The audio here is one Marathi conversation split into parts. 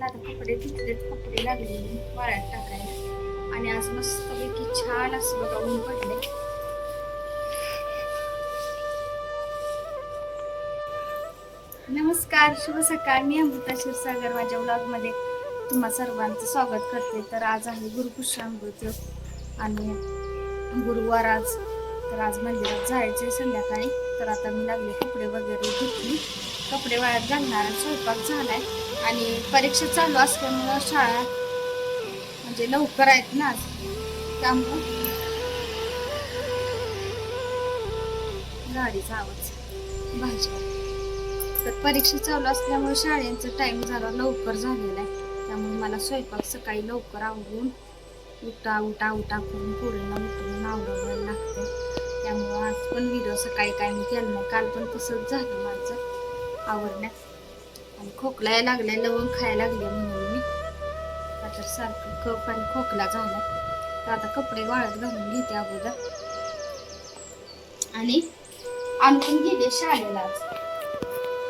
म्हटलं आता कपडे तिथलेच कपडे लागले वाळ्यात टाकायला. आणि आज मस्तपैकी छान असं बघा ऊन पडले नमस्कार शुभ सकाळ. मी अमृता क्षीरसागर माझ्या ब्लॉगमध्ये तुम्हा सर्वांचं स्वागत करते. तर आज आहे गुरुपुष्यामृत आणि गुरुवार आज. तर आज मंदिरात जायचे संध्याकाळी. तर आता मी लागले कपडे वगैरे घेतली कपडे वाळ्यात घालणार स्वयंपाक झालाय. आणि परीक्षा चालू असल्यामुळं शाळा म्हणजे लवकर आहेत ना त्यामुळं गाडीचा आवाज भाजी. तर परीक्षा चालू असल्यामुळे शाळेचा टाइम झाला लवकर झालेला आहे. त्यामुळे मला स्वयंपाक सकाळी लवकर आवरून उठा उठा उठा करून पोरींना उठून आवडायला लागते त्यामुळं आज पण व्हिडिओ सकाळी काय मी केलं नाही. काल पण तसंच झालं माझं. आवडण्यात आणि खोकला यायला लागलाय लवंग खायला लागले म्हणून मी. आता सारखं कप आणि खोकला झाला. तर आता कपडे वाळत घालून घेते अगोदर. आणि आणून गेले शाळेला आज.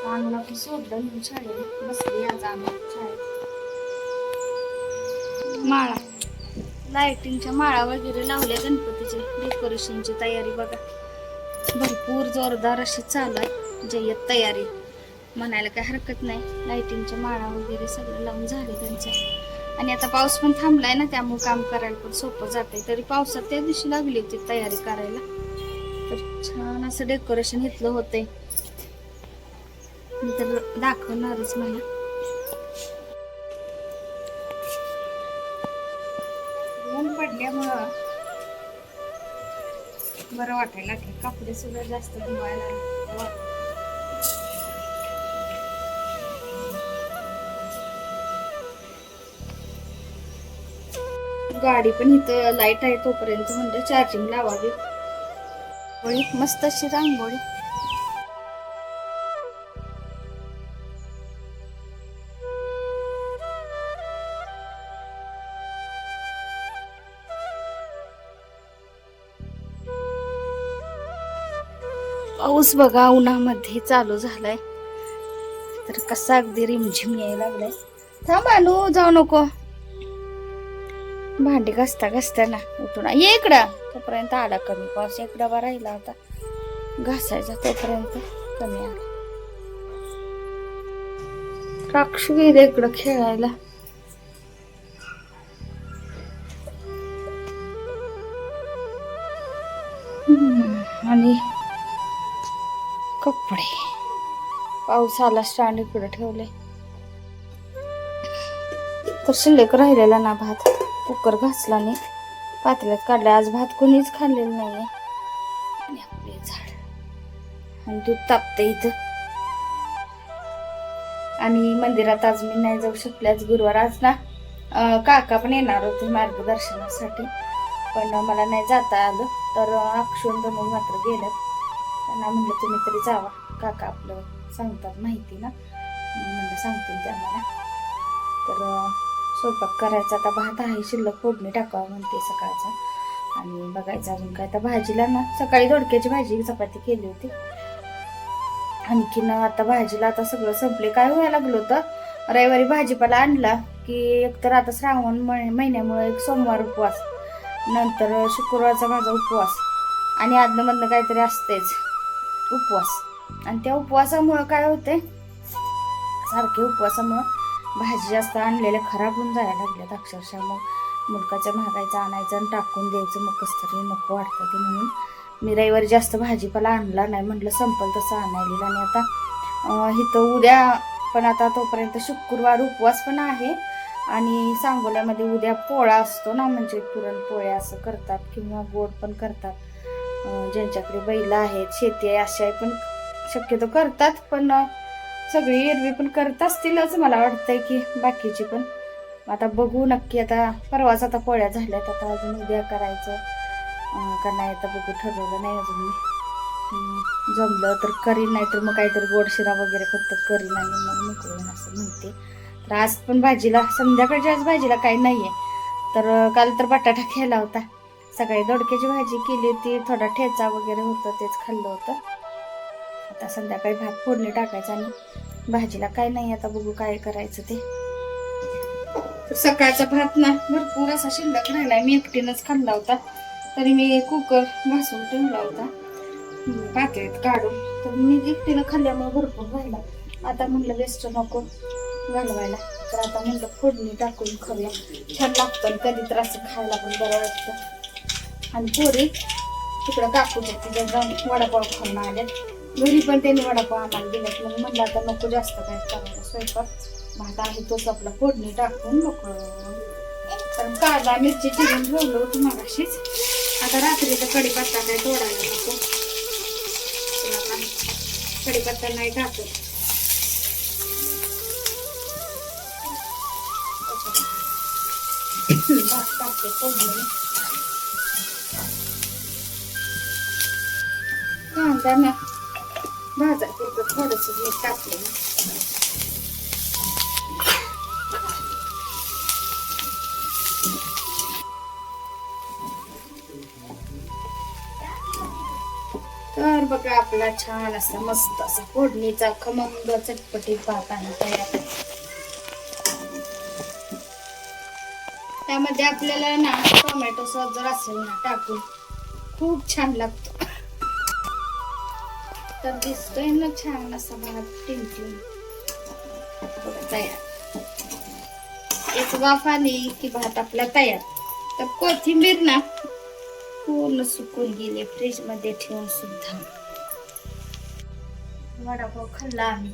आणून आपण सोडलं म्हणून शाळेत बसली आज आम्ही शाळेत. माळा. लाईटिंगच्या माळा वगैरे लावल्या गणपतीचे डेकोरेशनची तयारी बघा. भरपूर जोरदार अशी चालू आहे. जय्यत तयारी. म्हणायला काही हरकत नाही. लाईटिंगच्या माळा वगैरे सगळं लावून झाले त्यांचं. आणि आता पाऊस पण थांबलाय ना त्यामुळे काम करायला पण सोपं जाते तरी पावसात त्या दिवशी लागली होती तयारी करायला. तर छान असं डेकोरेशन घेतलं होते मी तर दाखवणारच मला. ऊन पडल्यामुळं बरं वाटायला लागले. कपडे सुद्धा जास्त धुवायला गाडी पण इथं लाइट आहे तोपर्यंत म्हणलं चार्जिंग लावावी. रांगोळी मस्त अशी रांगोळी. पाऊस बघा उन्हामध्ये चालू झालाय. तर कसा अगदी रिमझिम यायला लागलाय. थांब अनु जाऊ नको. भांडी घासता घासता ना उठून ये इकडं. तोपर्यंत आला कमी पाऊस एक डबा राहिला होता. घासायचा तोपर्यंत कमी आला राक्षू गेले इकडं खेळायला. आणि कपडे. पाऊस आला स्टँड इकडे ठेवले. तर शिल्लक राहिलेला ना भात? कुकर घासला नाही पातेल्यात काढला आज भात कोणीच खाल्लेलं नाही आणि आपले झाड. आणि दूध तापतं इथं. आणि मंदिरात आज मी नाही जाऊ शकले. आज गुरुवार. आज ना काका पण येणार होते मार्गदर्शनासाठी. पण मला नाही जाता आलं. तर अक्षून मग मात्र गेलं त्यांना म्हणलं तुम्ही तरी जावा. काका आपलं सांगतात माहिती ना. म्हणलं सांगतील त्या मला तर स्वयंपाक करायचा. आता भात आहे शिल्लक फोडणी टाकावं म्हणते सकाळचा. आणि बघायचं अजून काय. आता भाजीला ना सकाळी दोडक्याची भाजी चपाती केली होती. आणखीन आता भाजीला आता सगळं संपले. काय व्हायला लागलं होतं? रविवारी भाजीपाला आणला की एकतर आता श्रावण महिन्यामुळे एक सोमवार उपवास नंतर शुक्रवारचा माझा उपवास आणि आदनमधनं काहीतरी असतेच उपवास. आणि त्या उपवासामुळं काय होते सारखे उपवासामुळं भाजी जास्त आणलेल्या खराब होऊन जायला लागल्यात अक्षरशः. मग मुलकाच्या महागायचं आणायचं आणि टाकून द्यायचं. मग कसं तरी नको वाटतं ते म्हणून. मी रविवारी जास्त भाजीपाला आणला नाही. म्हटलं संपल तसं आणायला. आणि आता इथं उद्या पण आता तोपर्यंत शुक्रवार उपवास पण आहे. आणि सांगोल्यामध्ये उद्या पोळा असतो ना म्हणजे पुरणपोळ्या असं करतात किंवा गोड पण करतात. ज्यांच्याकडे बैल आहेत शेती आहे अशा पण शक्यतो करतात. पण सगळी एरवी पण करत असतीलच मला वाटतंय की बाकीची पण. आता बघू नक्की आता परवाच आता पोळ्या झाल्यात आता अजून उद्या करायचं. का नाही आता बघू ठरवलं नाही अजून मी. जमलं तर करीन नाही तर मग काहीतरी गोडशिरा वगैरे फक्त करीन आणि मग मोकळून असं म्हणते. तर आज पण भाजीला संध्याकाळच्या आज भाजीला काही नाही आहे तर काल तर बटाटा खेळला होता. सकाळी दोडक्याची भाजी केली होती थोडा ठेचा वगैरे होतं तेच खाल्लं होतं. आता संध्याकाळी भात फोडणी टाकायचा आणि भाजीला काय नाही आता बघू काय करायचं ते. तर सकाळचा भात ना भरपूर असा शिल्लक राहिला मी एकटीनंच खाल्ला होता. तरी मी कुकर घासून ठेवला होता. पातळीत काढून. तर मी एकटीनं खाल्ल्यामुळे भरपूर राहिला. आता म्हणलं वेस्ट नको घालवायला. तर आता म्हणलं फोडणी टाकून खाऊया. छान लागतं आणि कधी तर असं खायला पण बरं वाटतं. आणि पोरी तिकडं काकूच्या जर जाऊन वडापाव खाऊन आल्या घरी पण त्यांनी वडापाव आम्हाला दिलेत. मग म्हणलं आता नको जास्त काय करायला. स्वयंपाक भात आहे तोच आपला. फोडणी टाकून नको. कारण कांदा मिरची चिरून ठेवलं होतं मगाशीच. आता रात्रीचा कढीपत्ता काय तोडायला नको. कडीपत्ता कढीपत्ता नाही टाकत. भात टाकते फोडणी कांदा ना भाजापुरतं थोडस मीठ टाकले तर बघा आपला छान असा मस्त असा फोडणीचा खमंग चटपटी भात आहे तयार त्यामध्ये आपल्याला ना टोमॅटो सॉस जर असेल ना टाकून खूप छान लागतो तर दिसतोय ना छान असा भात टिंकून बघा तयार. एक वाफ आली की भात आपला तयार. तर कोथिंबीर ना पूर्ण सुकून गेले फ्रीजमध्ये ठेवून सुद्धा. वडापाव खाल्ला आम्ही.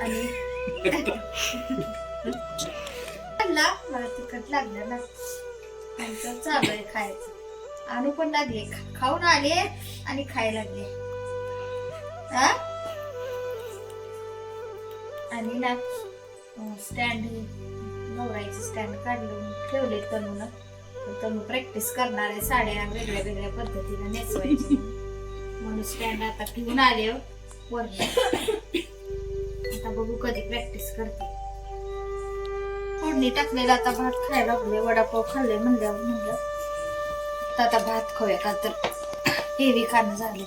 आणि खाल्ला मला तिखट लागलं ना. आमचं चालू आहे खायचं. आणू पण लागले. खाऊन आले आणि खायला लागले. हा? आणि ना स्टँड नवराईचे स्टँड काढलं ठेवले तनून. तनू प्रॅक्टिस करणार आहे साड्या वेगळ्या वेगळ्या पद्धतीने नेसवायची. म्हणून स्टँड आता ठेवून आले हो, वर आता बघू कधी प्रॅक्टिस करते. फोडणी टाकलेला आता भात खायला लागले वडापाव खाल्ले म्हणल्यावर म्हणलं तर आता भात खाऊया का? तर हेवी खाणं झालं.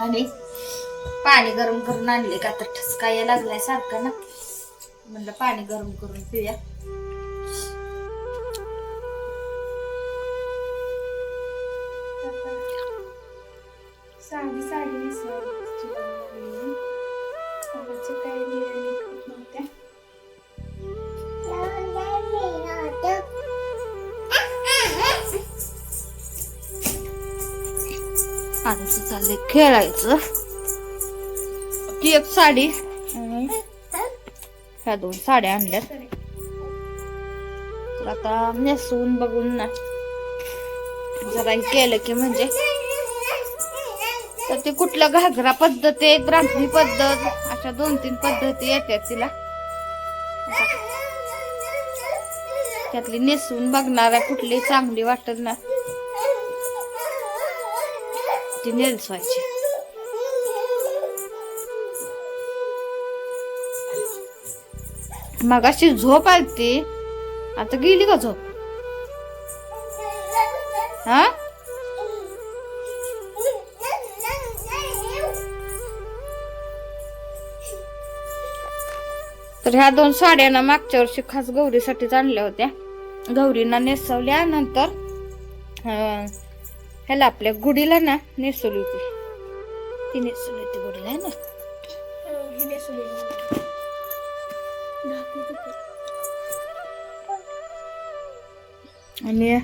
आणि पाणी गरम करून आणले का तर ठसका यायला लागलाय सारखा ना. म्हणलं पाणी गरम करून पिऊया. आमचं चाललंय खेळायचं. ती एक साडी. ह्या दोन साड्या आणल्यात. तर आता नेसून बघून ना. जरा केलं की म्हणजे. तर ते कुठलं घागरा पद्धत आहे ब्राह्मणी पद्धत अशा दोन तीन पद्धती येतात तिला. त्यातली नेसून बघणार आहे कुठली चांगली वाटत ना ती नेसवायची मगाशी झोप आलती. आता गेली का झोप? हा? तर ह्या दोन साड्या ना मागच्या वर्षी खास गौरीसाठीच आणल्या होत्या. गौरींना नेसवल्या नंतर अं, ह्याला आपल्या गुडीला ना नेसवली होती. ती नेसवली होती गुडीला है ना? आणि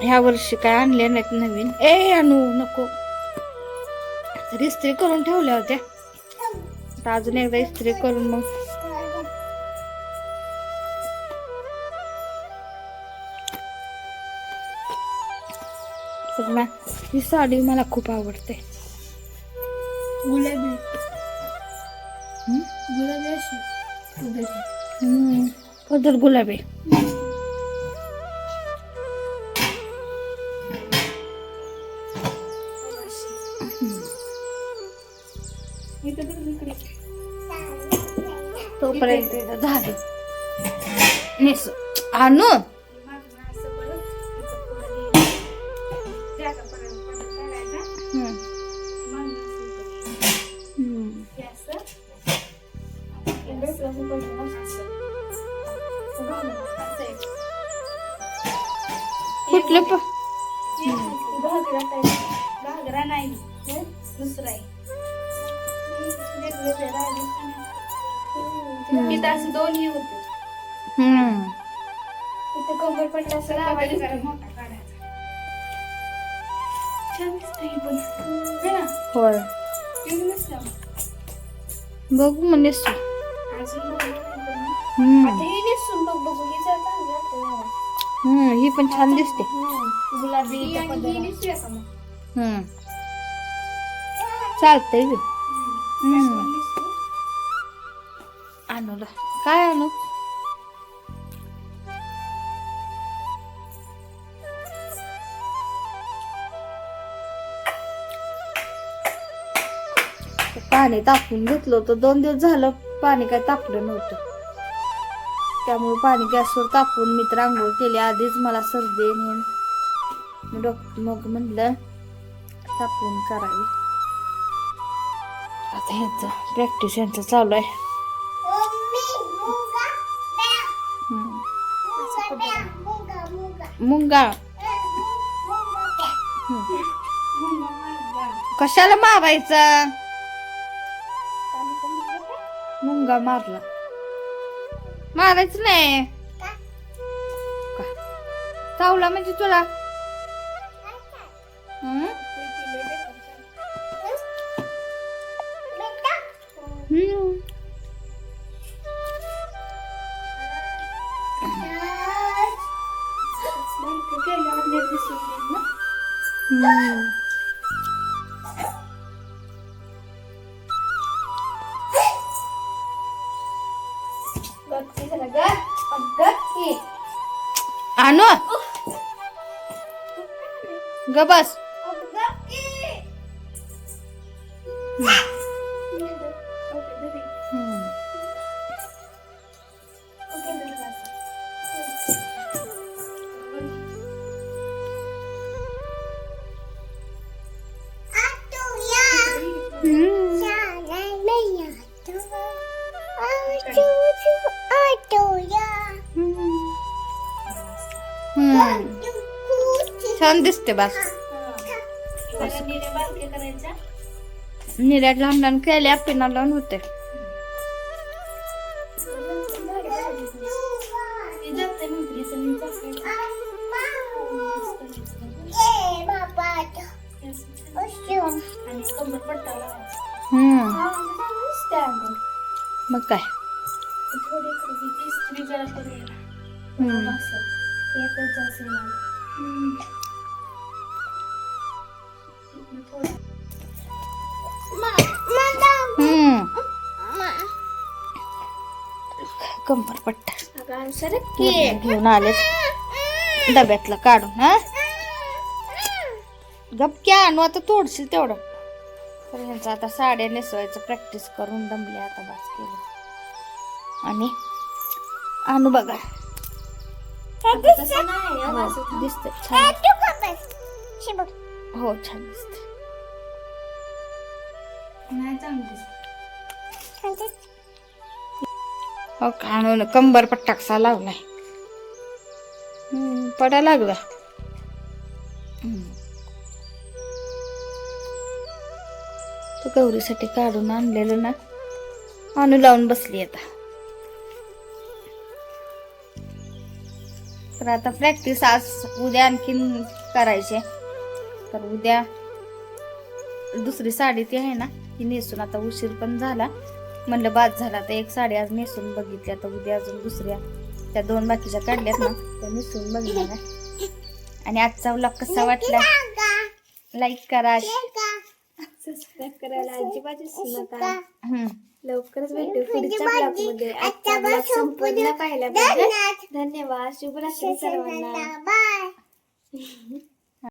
ह्या वर्षी काय आणले नाहीत नवीन? ए आणू नको. तर इस्त्री करून ठेवल्या होत्या. आता अजून एकदा इस्त्री करून मग ना ही साडी मला खूप आवडते. गुलाबी? गुलाबी अशी. पदर गुलाबी. तोपर्यंत झालं. आणू? कुठलं प घागरा नाही दुसरा आहे. असं दोन्ही होते. हम्म. इथं कंबर पडलं असं लावायचं. मोठा काढायचा छान दिसतं पण. है ना? होय. एवढं नसतं बघू म्हणेस तू अजून बघू आता हे नेसून बघ बघू हे यावर. हम्म ही पण छान दिसते. हम्म. गुलाबी चालतंय काय आणू? पाणी तापवून घेतलं होतं. दोन दिवस झालं पाणी काय तापलं नव्हतं. त्यामुळे पाणी गॅसवर तापवून मी तर आंघोळ केली. आधीच मला सर्दी आहे म्हणून डॉक्टर मग म्हणलं तापवून करावी. आता ह्याचं प्रॅक्टिस यांचं चालू आहे. मुंगा. कशाला मारायचा? मुंगा मारला. मारायचं नाही का? चावला म्हणजे तुला हम्म? आणू ग दिसते बस. जरा निऱ्यात लहान लहान केल्या आपल्याला लावून होते. मग काय? नंतर कंबर पट्टा अगं, सरक पूर्ण की. घेऊन आले डब्यातला काढून हा? गपक्या आणू आता तोडशील तेवढं. तर ह्यांचं आता साड्या नेसवायचं प्रॅक्टिस करून दमले आता बस केलं. आणि आणू बघा. दिसत छान. हो छान दिसत नाही चांगलं दिसत. हो का? कंबर पट्टा कसा लावलाय पडा लागला. तो गौरीसाठी काढून आणलेलं ना आणू लावून बसली आता. तर आता प्रॅक्टिस आज उद्या आणखीन करायचे. तर उद्या दुसरी साडी ती आहे ना ती नेसून आता उशीर पण झाला. म्हणलं बाद झाला तर एक साडी आज नेसून बघितली आता उद्या अजून दुसऱ्या. त्या दोन बाकीच्या काढल्यात ना त्या नेसून आहे. आणि आजचा व्लॉग कसा वाटला? लाईक करा. सबस्क्राईब करायला अजिबात. लवकरच भेटू पुढच्या ब्लॉगमध्ये आजचा ब्लॉग संपूर्ण पाहिल्याबद्दल धन्यवाद. शुभरात्री सर्वांना. बाय